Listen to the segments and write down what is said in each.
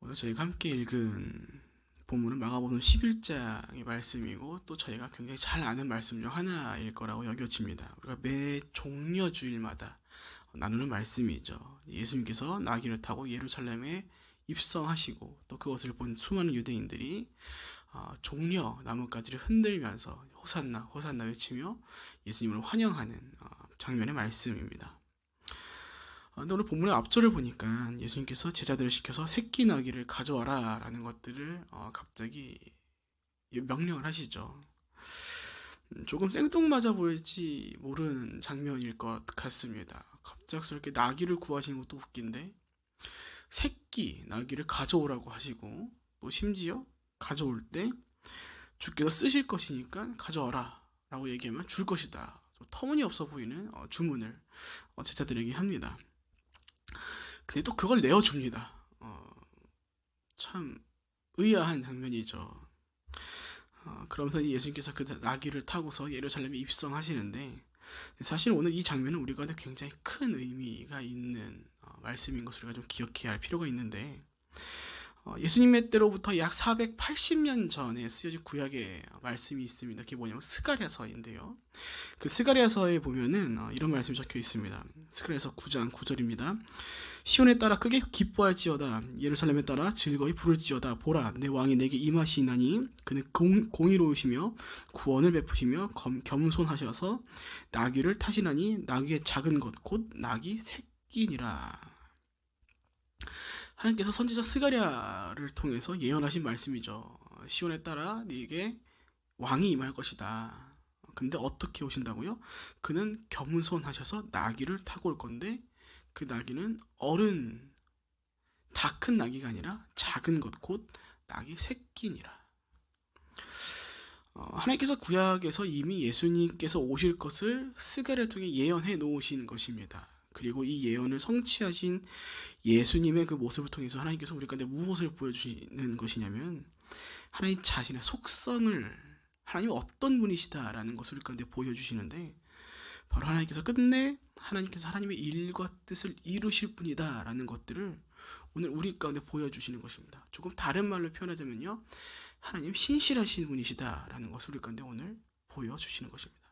오늘 저희가 함께 읽은 본문은 마가복음 11장의 말씀이고 또 저희가 굉장히 잘 아는 말씀 중 하나일 거라고 여겨집니다. 우리가 매 종려 주일마다 나누는 말씀이죠. 예수님께서 나귀를 타고 예루살렘에 입성하시고 또 그것을 본 수많은 유대인들이 어, 종려 나뭇가지를 흔들면서 호산나 호산나 외치며 예수님을 환영하는 어, 장면의 말씀입니다. 어, 근데 오늘 본문의 앞절을 보니까 예수님께서 제자들을 시켜서 새끼 나귀를 가져와라 라는 것들을 어, 갑자기 명령을 하시죠. 음, 조금 생뚱맞아 보일지 모르는 장면일 것 같습니다. 갑작스럽게 나귀를 구하시는 것도 웃긴데 새끼 나귀를 가져오라고 하시고 또 심지어 가져올 때 주께서 쓰실 것이니까 가져와라 라고 얘기하면 줄 것이다. 좀 터무니없어 보이는 어, 주문을 어, 제자들에게 합니다. 근데 또 그걸 내어줍니다. 어, 참 의아한 장면이죠. 어, 그러면서 예수님께서 그 나귀를 타고서 예루살렘에 입성하시는데 사실 오늘 이 장면은 우리가 굉장히 큰 의미가 있는 어, 말씀인 것을 우리가 좀 기억해야 할 필요가 있는데 어, 예수님의 때로부터 약 480년 전에 쓰여진 구약의 말씀이 있습니다. 그게 뭐냐면 스가랴서인데요. 그 스가랴서에 보면은 어, 이런 말씀이 적혀 있습니다. 스가랴서 9장 9절입니다. 시온에 따라 크게 기뻐할지어다 예루살렘에 따라 즐거이 부를지어다 보라 내 왕이 내게 임하시나니 그는 공, 공의로우시며 구원을 베푸시며 검, 겸손하셔서 나귀를 타시나니 나귀의 작은 것 곧 나귀 새끼니라 하나님께서 선지자 스가랴를 통해서 예언하신 말씀이죠 시온에 따라 네게 왕이 임할 것이다 근데 어떻게 오신다고요? 그는 겸손하셔서 나귀를 타고 올 건데 그 나귀는 어른 다 큰 나귀가 아니라 작은 것 곧 나귀 새끼니라. 어, 하나님께서 구약에서 이미 예수님께서 오실 것을 스가를 통해 예언해 놓으신 것입니다. 그리고 이 예언을 성취하신 예수님의 그 모습을 통해서 하나님께서 우리 가운데 무엇을 보여주시는 것이냐면 하나님 자신의 속성을 하나님 어떤 분이시다라는 것을 우리 가운데 보여주시는데 바로 하나님께서 끝내 하나님께서 하나님의 일과 뜻을 이루실 분이다라는 것들을 오늘 우리 가운데 보여주시는 것입니다. 조금 다른 말로 표현하자면요. 하나님 신실하신 분이시다라는 것을 우리 가운데 오늘 보여주시는 것입니다.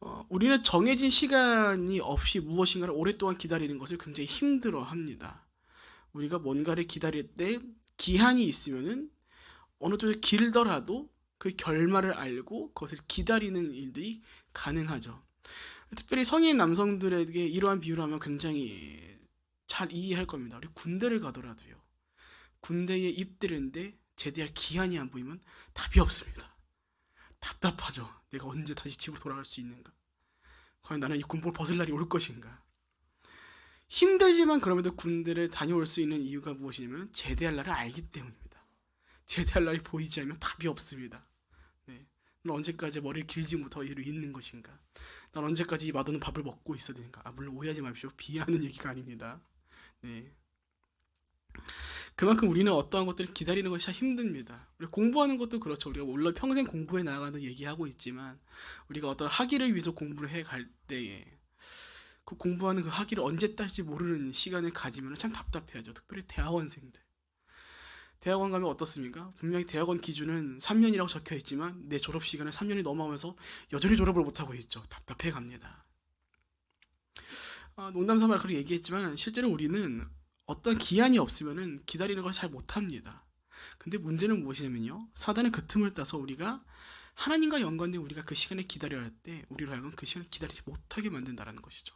어, 우리는 정해진 시간이 없이 무엇인가를 오랫동안 기다리는 것을 굉장히 힘들어 합니다. 우리가 뭔가를 기다릴 때 기한이 있으면은 어느 정도 길더라도 그 결말을 알고 그것을 기다리는 일들이 가능하죠. 특별히 성인 남성들에게 이러한 비유를 하면 굉장히 잘 이해할 겁니다. 우리 군대를 가더라도요. 군대에 입대했는데 제대할 기한이 안 보이면 답이 없습니다. 답답하죠. 내가 언제 다시 집으로 돌아갈 수 있는가? 과연 나는 이 군복을 벗을 날이 올 것인가? 힘들지만 그럼에도 군대를 다녀올 수 있는 이유가 무엇이냐면 제대할 날을 알기 때문입니다. 제대할 날이 보이지 않으면 답이 없습니다. 네. 넌 언제까지 머리를 길지 못하고 이로 있는 것인가? 난 언제까지 이 맛없는 밥을 먹고 있어야 되는가? 아, 물론 오해하지 마십시오. 비하하는 얘기가 아닙니다. 네. 그만큼 우리는 어떠한 것들을 기다리는 것이 참 힘듭니다. 우리 공부하는 것도 그렇죠. 우리가 물론 평생 공부해 나가는 얘기하고 있지만 우리가 어떤 학위를 위해서 공부를 해 갈 때에 그 공부하는 그 학위를 언제 딸지 모르는 시간을 가지면 참 답답해하죠. 특별히 대학원생들. 대학원 가면 어떻습니까? 분명히 대학원 기준은 3년이라고 적혀 있지만 내 졸업 시간은 3년이 넘어가면서 여전히 졸업을 못 하고 있죠. 답답해 갑니다. 아, 농담 삼아 그렇게 얘기했지만 실제로 우리는 어떤 기한이 없으면은 기다리는 걸 잘 못합니다. 근데 문제는 무엇이냐면요. 사단의 그 틈을 따서 우리가 하나님과 연관된 우리가 그 시간을 기다려야 할 때 우리로 하여금 그 시간을 기다리지 못하게 만든다는 것이죠.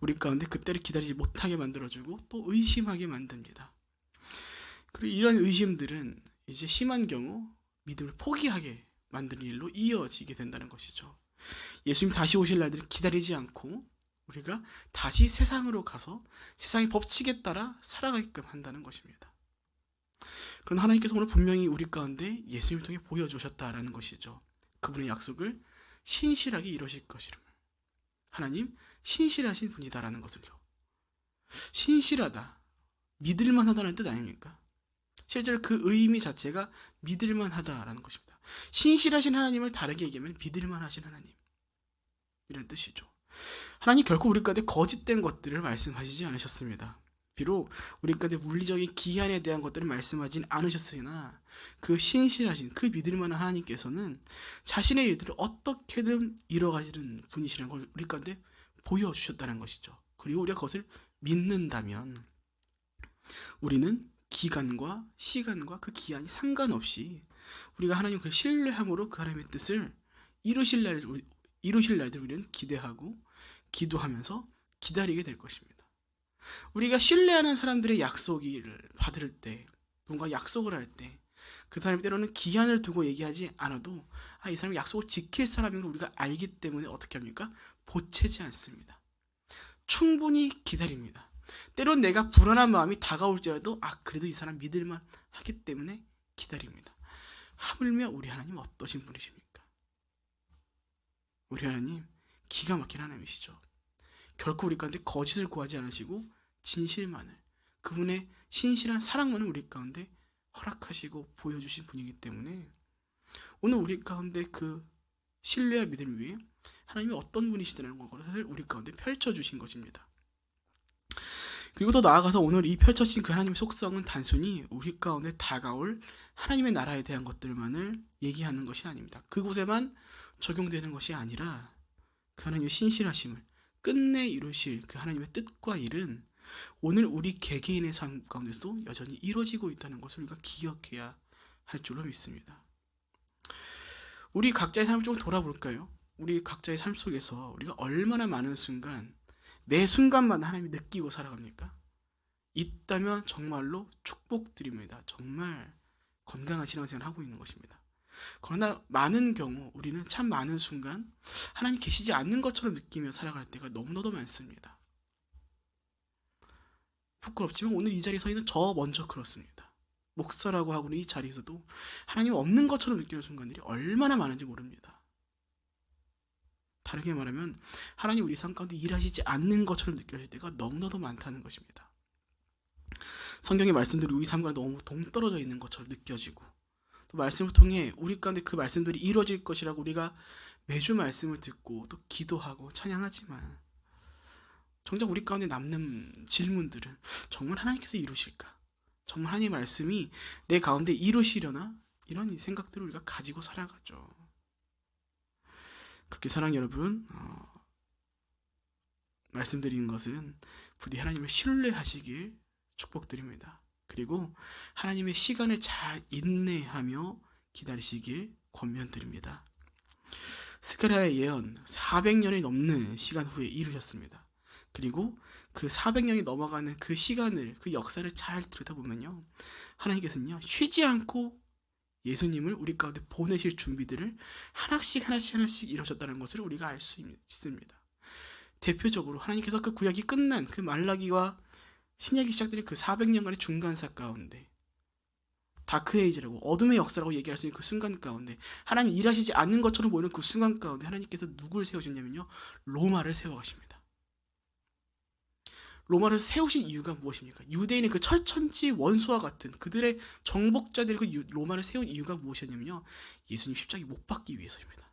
우리 가운데 그때를 기다리지 못하게 만들어주고 또 의심하게 만듭니다. 그리고 이런 의심들은 이제 심한 경우 믿음을 포기하게 만드는 일로 이어지게 된다는 것이죠. 예수님 다시 오실 날들을 기다리지 않고 우리가 다시 세상으로 가서 세상의 법칙에 따라 살아가게끔 한다는 것입니다. 그런 하나님께서 오늘 분명히 우리 가운데 예수님 통해 보여주셨다라는 것이죠. 그분의 약속을 신실하게 이루실 것이름을. 하나님 신실하신 분이다라는 것을요. 신실하다, 믿을만 하다는 뜻 아닙니까? 실제로 그 의미 자체가 믿을만 하다라는 것입니다. 신실하신 하나님을 다르게 얘기하면 믿을만 하신 하나님 이런 뜻이죠. 하나님 결코 우리 가운데 거짓된 것들을 말씀하시지 않으셨습니다. 비록 우리 가운데 물리적인 기한에 대한 것들을 말씀하진 않으셨으나 그 신실하신 그 믿을 만한 하나님께서는 자신의 일들을 어떻게든 이뤄가시는 분이시라는 걸 우리 가운데 보여주셨다는 것이죠. 그리고 우리가 그것을 믿는다면 우리는 기간과 시간과 그 기한이 상관없이 우리가 하나님 그 신뢰함으로 그 하나님의 뜻을 이루실 날 이루실 날들 우리는 기대하고 기도하면서 기다리게 될 것입니다. 우리가 신뢰하는 사람들의 약속을 받을 때, 뭔가 약속을 할 때, 그 사람이 때로는 기한을 두고 얘기하지 않아도, 아, 이 사람이 약속을 지킬 사람인 걸 우리가 알기 때문에 어떻게 합니까? 보채지 않습니다. 충분히 기다립니다. 때론 내가 불안한 마음이 다가올지라도, 아, 그래도 이 사람 믿을만 하기 때문에 기다립니다. 하물며 우리 하나님 어떠신 분이십니까? 우리 하나님 기가 막힌 하나님이시죠. 결코 우리 가운데 거짓을 구하지 않으시고 진실만을 그분의 신실한 사랑만을 우리 가운데 허락하시고 보여주신 분이기 때문에 오늘 우리 가운데 그 신뢰와 믿음 위에 하나님이 어떤 분이시다는 것을 우리 가운데 펼쳐주신 것입니다. 그리고 더 나아가서 오늘 이 펼쳐진 그 하나님의 속성은 단순히 우리 가운데 다가올 하나님의 나라에 대한 것들만을 얘기하는 것이 아닙니다. 그곳에만 적용되는 것이 아니라 그 하나님의 신실하심을 끝내 이루실 그 하나님의 뜻과 일은 오늘 우리 개개인의 삶 가운데서도 여전히 이루어지고 있다는 것을 우리가 기억해야 할 줄로 믿습니다. 우리 각자의 삶을 좀 돌아볼까요? 우리 각자의 삶 속에서 우리가 얼마나 많은 순간 매 순간마다 하나님이 느끼고 살아갑니까? 있다면 정말로 축복드립니다. 정말 건강한 신앙생활을 하고 있는 것입니다. 그러나 많은 경우 우리는 참 많은 순간 하나님 계시지 않는 것처럼 느끼며 살아갈 때가 너무나도 많습니다. 부끄럽지만 오늘 이 자리에 서 있는 저 먼저 그렇습니다. 목사라고 하고는 이 자리에서도 하나님 없는 것처럼 느끼는 순간들이 얼마나 많은지 모릅니다. 다르게 말하면 하나님 우리 삶 가운데 일하시지 않는 것처럼 느껴질 때가 너무나도 많다는 것입니다. 성경의 말씀들이 우리 삶과 너무 동떨어져 있는 것처럼 느껴지고 또 말씀을 통해 우리 가운데 그 말씀들이 이루어질 것이라고 우리가 매주 말씀을 듣고 또 기도하고 찬양하지만 정작 우리 가운데 남는 질문들은 정말 하나님께서 이루실까? 정말 하나님의 말씀이 내 가운데 이루시려나? 이런 생각들을 우리가 가지고 살아가죠. 그렇게 사랑 여러분 어, 말씀드리는 것은 부디 하나님을 신뢰하시길 축복드립니다. 그리고 하나님의 시간을 잘 인내하며 기다리시길 권면드립니다. 스가랴의 예언 400년이 넘는 시간 후에 이루셨습니다. 그리고 그 400년이 넘어가는 그 시간을 그 역사를 잘 들여다보면요. 하나님께서는요. 쉬지 않고 예수님을 우리 가운데 보내실 준비들을 하나씩 하나씩 하나씩 이루셨다는 것을 우리가 알 수 있습니다. 대표적으로 하나님께서 그 구약이 끝난 그 말라기와 신약이 시작되는 그 400년간의 중간사 가운데 다크에이지라고 어둠의 역사라고 얘기할 수 있는 그 순간 가운데 하나님 일하시지 않는 것처럼 보이는 그 순간 가운데 하나님께서 누구를 세우셨냐면요 로마를 세워가십니다. 로마를 세우신 이유가 무엇입니까? 유대인의 그 철천지 원수와 같은 그들의 정복자들이 그 로마를 세운 이유가 무엇이었냐면요 예수님 십자기 못 박기 위해서입니다.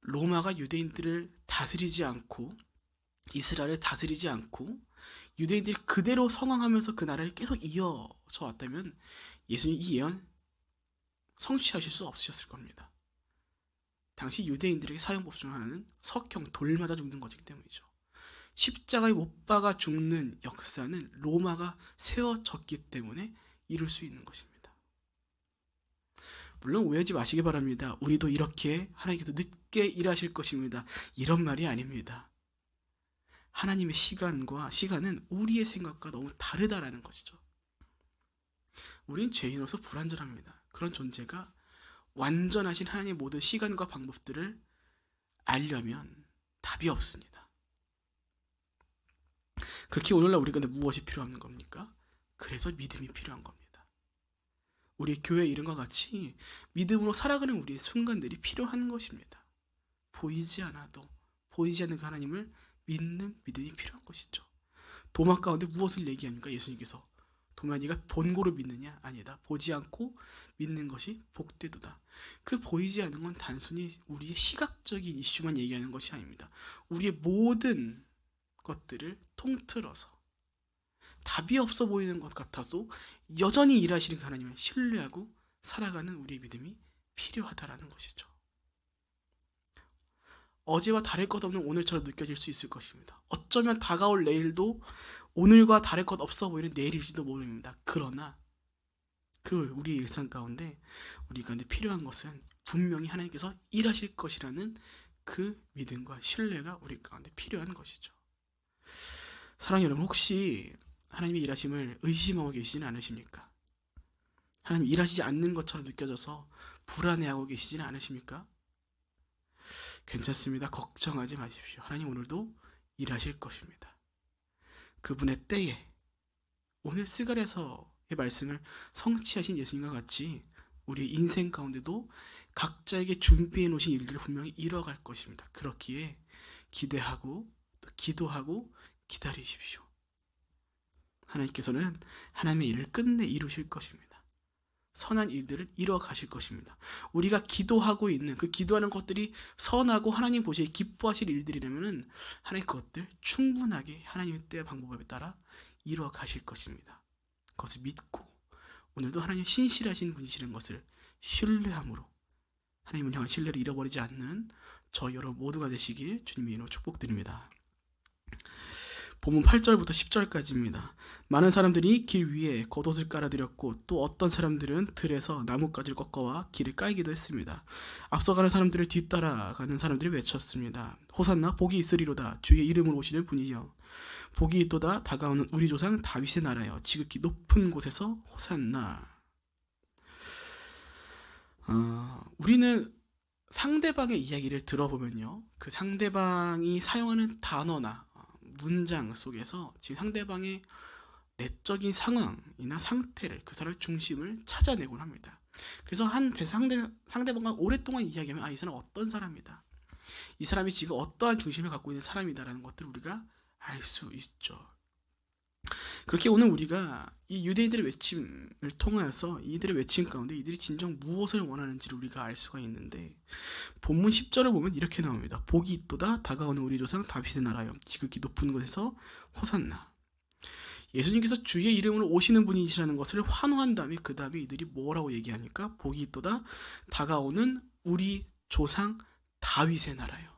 로마가 유대인들을 다스리지 않고 이스라엘을 다스리지 않고 유대인들이 그대로 성황하면서 그 나라를 계속 이어져 왔다면 예수님 이 예언 성취하실 수 없으셨을 겁니다. 당시 유대인들에게 사용법 중 하나는 석형 돌 맞아 죽는 것이기 때문이죠. 십자가에 못 박아 죽는 역사는 로마가 세워졌기 때문에 이룰 수 있는 것입니다. 물론 오해하지 마시기 바랍니다. 우리도 이렇게 하나님께서 늦게 일하실 것입니다. 이런 말이 아닙니다. 하나님의 시간과 시간은 우리의 생각과 너무 다르다라는 것이죠. 우린 죄인으로서 불완전합니다. 그런 존재가 완전하신 하나님의 모든 시간과 방법들을 알려면 답이 없습니다. 그렇게 오늘날 우리가 무엇이 필요한 겁니까? 그래서 믿음이 필요한 겁니다. 우리 교회 이름과 같이 믿음으로 살아가는 우리의 순간들이 필요한 것입니다. 보이지 않아도 보이지 않는 그 하나님을 믿는 믿음이 필요한 것이죠. 도마 가운데 무엇을 얘기합니까? 예수님께서 도마 네가 본고로 믿느냐? 아니다. 보지 않고 믿는 것이 복되도다. 그 보이지 않는 건 단순히 우리의 시각적인 이슈만 얘기하는 것이 아닙니다. 우리의 모든 것들을 통틀어서 답이 없어 보이는 것 같아도 여전히 일하시는 하나님을 신뢰하고 살아가는 우리의 믿음이 필요하다라는 것이죠. 어제와 다를 것 없는 오늘처럼 느껴질 수 있을 것입니다. 어쩌면 다가올 내일도 오늘과 다를 것 없어 보이는 내일일지도 모릅니다. 그러나 그 우리의 일상 가운데 우리 가운데 필요한 것은 분명히 하나님께서 일하실 것이라는 그 믿음과 신뢰가 우리 가운데 필요한 것이죠. 사랑 여러분 혹시 하나님의 일하심을 의심하고 계시지는 않으십니까? 하나님 일하시지 않는 것처럼 느껴져서 불안해하고 계시지는 않으십니까? 괜찮습니다. 걱정하지 마십시오. 하나님 오늘도 일하실 것입니다. 그분의 때에 오늘 스갈에서의 말씀을 성취하신 예수님과 같이 우리 인생 가운데도 각자에게 준비해 놓으신 일들을 분명히 이뤄갈 것입니다. 그렇기에 기대하고 또 기도하고 기다리십시오. 하나님께서는 하나님의 일을 끝내 이루실 것입니다. 선한 일들을 이뤄 가실 것입니다. 우리가 기도하고 있는 그 기도하는 것들이 선하고 하나님 보시기에 기뻐하실 일들이라면은 하나님 그것들 충분하게 하나님의 때와 방법에 따라 이루어 가실 것입니다. 그것을 믿고 오늘도 하나님 신실하신 분이시는 것을 신뢰함으로 하나님을 향한 신뢰를 잃어버리지 않는 저 여러분 모두가 되시길 주님의 이름으로 축복드립니다. 본문 8절부터 10절까지입니다. 많은 사람들이 길 위에 겉옷을 깔아드렸고 또 어떤 사람들은 들에서 나뭇가지를 꺾어와 길을 깔기도 했습니다. 앞서가는 사람들을 뒤따라가는 사람들이 외쳤습니다. 호산나 복이 있으리로다 주의 이름으로 오시는 분이여 복이 있도다 다가오는 우리 조상 다윗의 나라여 지극히 높은 곳에서 호산나 어, 우리는 상대방의 이야기를 들어보면요 그 상대방이 사용하는 단어나 문장 속에서 지금 상대방의 내적인 상황이나 상태를 그 사람의 중심을 찾아내곤 합니다. 그래서 한 상대 상대방과 오랫동안 이야기하면 아 이 사람 어떤 사람이다. 이 사람이 지금 어떠한 중심을 갖고 있는 사람이다라는 것들을 우리가 알 수 있죠. 그렇게 오늘 우리가 이 유대인들의 외침을 통하여서 이들의 외침 가운데 이들이 진정 무엇을 원하는지를 우리가 알 수가 있는데 본문 10절을 보면 이렇게 나옵니다. 복이 있도다. 다가오는 우리 조상 다윗의 나라여. 지극히 높은 곳에서 호산나. 예수님께서 주의 이름으로 오시는 분이시라는 것을 환호한 다음에 그 다음에 이들이 뭐라고 얘기하니까? 복이 있도다. 다가오는 우리 조상 다윗의 나라요.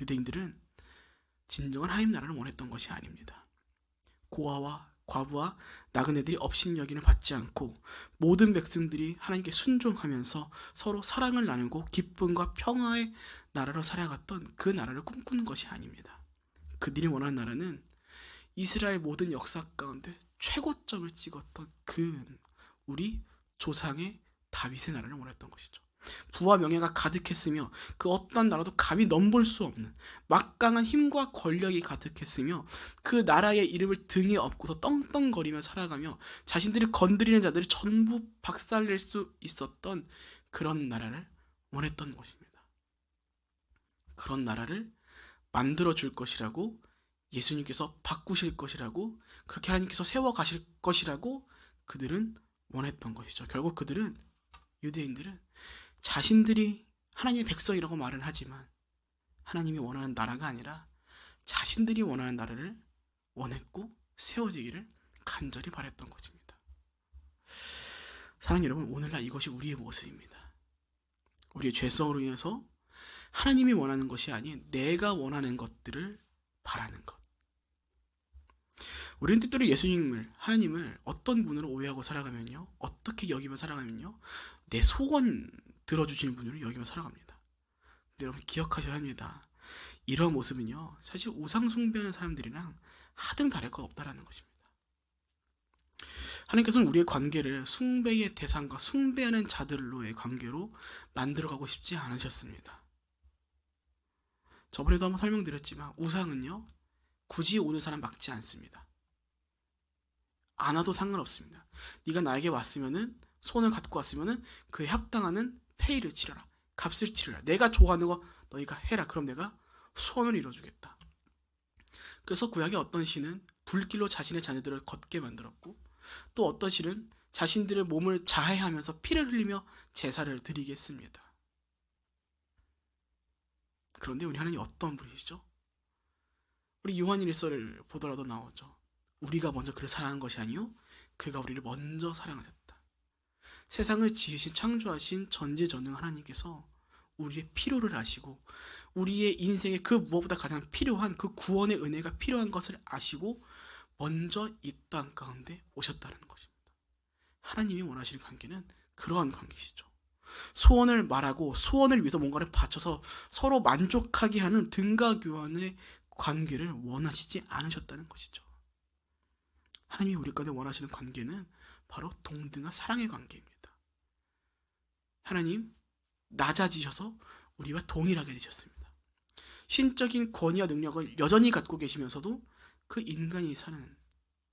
유대인들은 진정한 하나님 나라를 원했던 것이 아닙니다. 고아와 과부와 나그네들이 업신여기는 받지 않고 모든 백성들이 하나님께 순종하면서 서로 사랑을 나누고 기쁨과 평화의 나라로 살아갔던 그 나라를 꿈꾸는 것이 아닙니다. 그들이 원하는 나라는 이스라엘 모든 역사 가운데 최고점을 찍었던 그 우리 조상의 다윗의 나라를 원했던 것이죠. 부와 명예가 가득했으며 그 어떤 나라도 감히 넘볼 수 없는 막강한 힘과 권력이 가득했으며 그 나라의 이름을 등에 업고서 떵떵거리며 살아가며 자신들이 건드리는 자들을 전부 박살낼 수 있었던 그런 나라를 원했던 것입니다. 그런 나라를 만들어 줄 것이라고 예수님께서 바꾸실 것이라고 그렇게 하나님께서 세워 가실 것이라고 그들은 원했던 것이죠. 결국 그들은 유대인들은 자신들이 하나님의 백성이라고 말은 하지만 하나님이 원하는 나라가 아니라 자신들이 원하는 나라를 원했고 세워지기를 간절히 바랬던 것입니다. 사랑하는 여러분, 오늘날 이것이 우리의 모습입니다. 우리의 죄성으로 인해서 하나님이 원하는 것이 아닌 내가 원하는 것들을 바라는 것. 우리는 때때로 예수님을 하나님을 어떤 분으로 오해하고 살아가면요, 어떻게 여기며 살아가면요, 내 소원 들어주시는 분으로 여기며 살아갑니다. 근데 여러분 기억하셔야 합니다. 이런 모습은요, 사실 우상 숭배하는 사람들이랑 하등 다를 것 없다라는 것입니다. 하나님께서는 우리의 관계를 숭배의 대상과 숭배하는 자들로의 관계로 만들어가고 싶지 않으셨습니다. 저번에도 한번 설명드렸지만 우상은요 굳이 오는 사람 막지 않습니다. 안 와도 상관없습니다. 네가 나에게 왔으면은 손을 갖고 왔으면은 그에 합당하는 페이를 치러라. 값을 치르라. 내가 좋아하는 거 너희가 해라. 그럼 내가 소원을 이뤄주겠다. 그래서 구약의 어떤 신은 불길로 자신의 자녀들을 걷게 만들었고 또 어떤 신은 자신들의 몸을 자해하면서 피를 흘리며 제사를 드리겠습니다. 그런데 우리 하나님 어떤 분이시죠? 우리 요한일서를 보더라도 나오죠. 우리가 먼저 그를 사랑한 것이 아니요 그가 우리를 먼저 사랑하셨다. 세상을 지으신 창조하신 전지전능 하나님께서 우리의 필요를 아시고 우리의 인생에 그 무엇보다 가장 필요한 그 구원의 은혜가 필요한 것을 아시고 먼저 이 땅 가운데 오셨다는 것입니다. 하나님이 원하시는 관계는 그러한 관계시죠. 소원을 말하고 소원을 위해서 뭔가를 바쳐서 서로 만족하게 하는 등가 교환의 관계를 원하시지 않으셨다는 것이죠. 하나님이 우리 가운데 원하시는 관계는 바로 동등한 사랑의 관계입니다. 하나님 낮아지셔서 우리와 동일하게 되셨습니다. 신적인 권위와 능력을 여전히 갖고 계시면서도 그 인간이 사는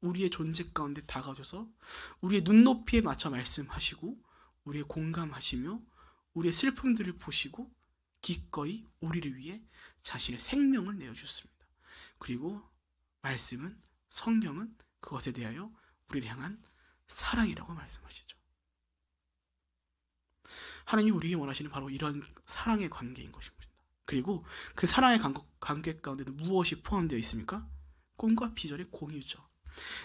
우리의 존재 가운데 다가오셔서 우리의 눈높이에 맞춰 말씀하시고 우리의 공감하시며 우리의 슬픔들을 보시고 기꺼이 우리를 위해 자신의 생명을 내어주셨습니다. 그리고 말씀은 성경은 그것에 대하여 우리를 향한 사랑이라고 말씀하시죠. 하나님이 우리에게 원하시는 바로 이런 사랑의 관계인 것입니다. 그리고 그 사랑의 관계 가운데도 무엇이 포함되어 있습니까? 꿈과 비전의 공유죠.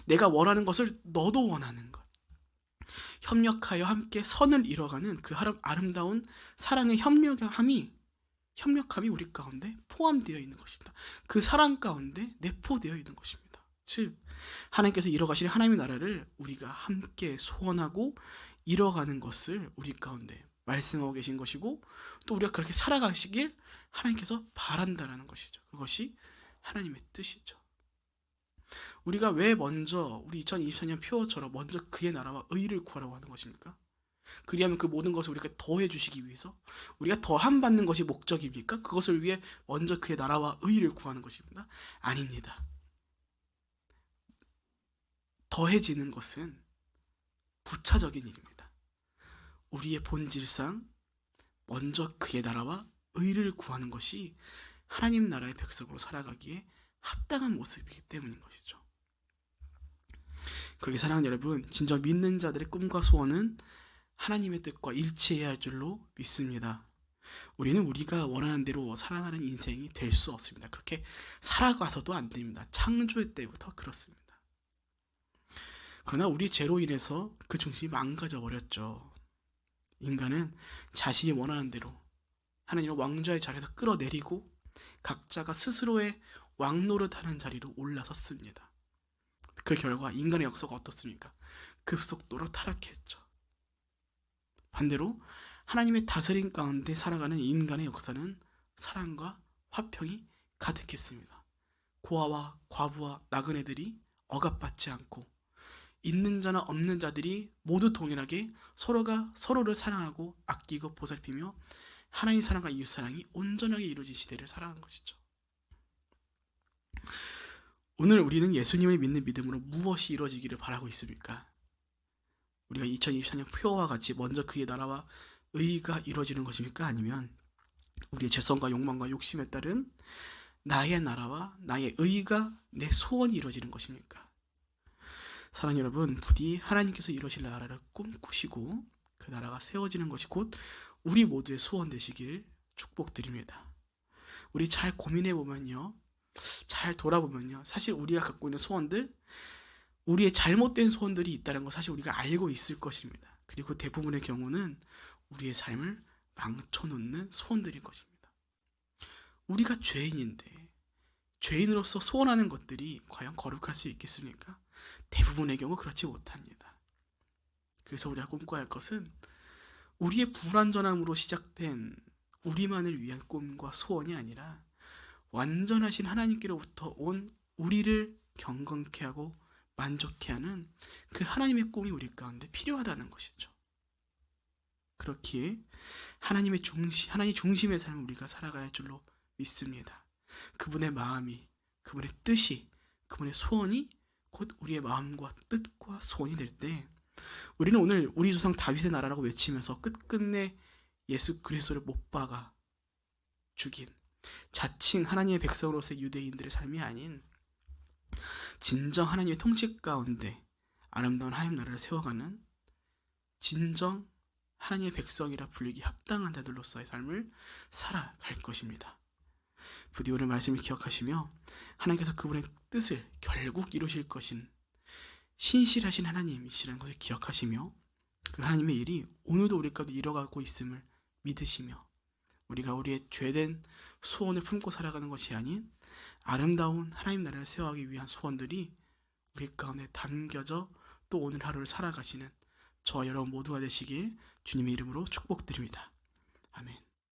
내가 원하는 것을 너도 원하는 것. 협력하여 함께 선을 이뤄가는 그 아름다운 사랑의 협력함이 협력함이 우리 가운데 포함되어 있는 것입니다. 그 사랑 가운데 내포되어 있는 것입니다. 즉 하나님께서 이뤄가시는 하나님의 나라를 우리가 함께 소원하고 이뤄가는 것을 우리 가운데 말씀하고 계신 것이고 또 우리가 그렇게 살아가시길 하나님께서 바란다라는 것이죠. 그것이 하나님의 뜻이죠. 우리가 왜 먼저 우리 2024년 표어처럼 먼저 그의 나라와 의를 구하라고 하는 것입니까? 그리하면 그 모든 것을 우리가 더해 주시기 위해서 우리가 더함 받는 것이 목적입니까? 그것을 위해 먼저 그의 나라와 의를 구하는 것입니다. 아닙니다. 더해지는 것은 부차적인 일입니다. 우리의 본질상 먼저 그의 나라와 의를 구하는 것이 하나님 나라의 백성으로 살아가기에 합당한 모습이기 때문인 것이죠. 그렇게 사랑하는 여러분, 진정 믿는 자들의 꿈과 소원은 하나님의 뜻과 일치해야 할 줄로 믿습니다. 우리는 우리가 원하는 대로 살아가는 인생이 될 수 없습니다. 그렇게 살아가서도 안 됩니다. 창조의 때부터 그렇습니다. 그러나 우리 죄로 인해서 그 중심이 망가져 버렸죠. 인간은 자신이 원하는 대로 하나님의 왕좌의 자리에서 끌어내리고 각자가 스스로의 왕노릇하는 자리로 올라섰습니다. 그 결과 인간의 역사가 어떻습니까? 급속도로 타락했죠. 반대로 하나님의 다스림 가운데 살아가는 인간의 역사는 사랑과 화평이 가득했습니다. 고아와 과부와 나그네들이 억압받지 않고 있는 자나 없는 자들이 모두 동일하게 서로가 서로를 사랑하고 아끼고 보살피며 하나님 사랑과 이웃 사랑이 온전하게 이루어진 시대를 살아간 것이죠. 오늘 우리는 예수님을 믿는 믿음으로 무엇이 이루어지기를 바라고 있습니까? 우리가 2024년 표와 같이 먼저 그의 나라와 의가 이루어지는 것입니까? 아니면 우리의 죄성과 욕망과 욕심에 따른 나의 나라와 나의 의가 내 소원이 이루어지는 것입니까? 사랑 여러분, 부디 하나님께서 이루실 나라를 꿈꾸시고 그 나라가 세워지는 것이 곧 우리 모두의 소원 되시길 축복드립니다. 우리 잘 고민해 보면요. 잘 돌아보면요. 사실 우리가 갖고 있는 소원들, 우리의 잘못된 소원들이 있다는 거 사실 우리가 알고 있을 것입니다. 그리고 대부분의 경우는 우리의 삶을 망쳐놓는 소원들인 것입니다. 우리가 죄인인데, 죄인으로서 소원하는 것들이 과연 거룩할 수 있겠습니까? 대부분의 경우 그렇지 못합니다. 그래서 우리가 꿈꿔야 할 것은 우리의 불완전함으로 시작된 우리만을 위한 꿈과 소원이 아니라 완전하신 하나님께로부터 온 우리를 경건케 하고 만족케 하는 그 하나님의 꿈이 우리 가운데 필요하다는 것이죠. 그렇기에 하나님의 중심, 하나님 중심의 삶을 우리가 살아가야 할 줄로 믿습니다. 그분의 마음이, 그분의 뜻이, 그분의 소원이 곧 우리의 마음과 뜻과 소원이 될 때 우리는 오늘 우리 조상 다윗의 나라라고 외치면서 끝끝내 예수 그리스도를 못 박아 죽인 자칭 하나님의 백성으로서의 유대인들의 삶이 아닌 진정 하나님의 통치 가운데 아름다운 하나님 나라를 세워가는 진정 하나님의 백성이라 불리기 합당한 자들로서의 삶을 살아갈 것입니다. 부디 오늘 말씀을 기억하시며 하나님께서 그분의 뜻을 결국 이루실 것인 신실하신 하나님이시라는 것을 기억하시며 그 하나님의 일이 오늘도 우리 가운데 이뤄가고 있음을 믿으시며 우리가 우리의 죄된 소원을 품고 살아가는 것이 아닌 아름다운 하나님 나라를 세워가기 위한 소원들이 우리 가운데 담겨져 또 오늘 하루를 살아가시는 저와 여러분 모두가 되시길 주님의 이름으로 축복드립니다. 아멘.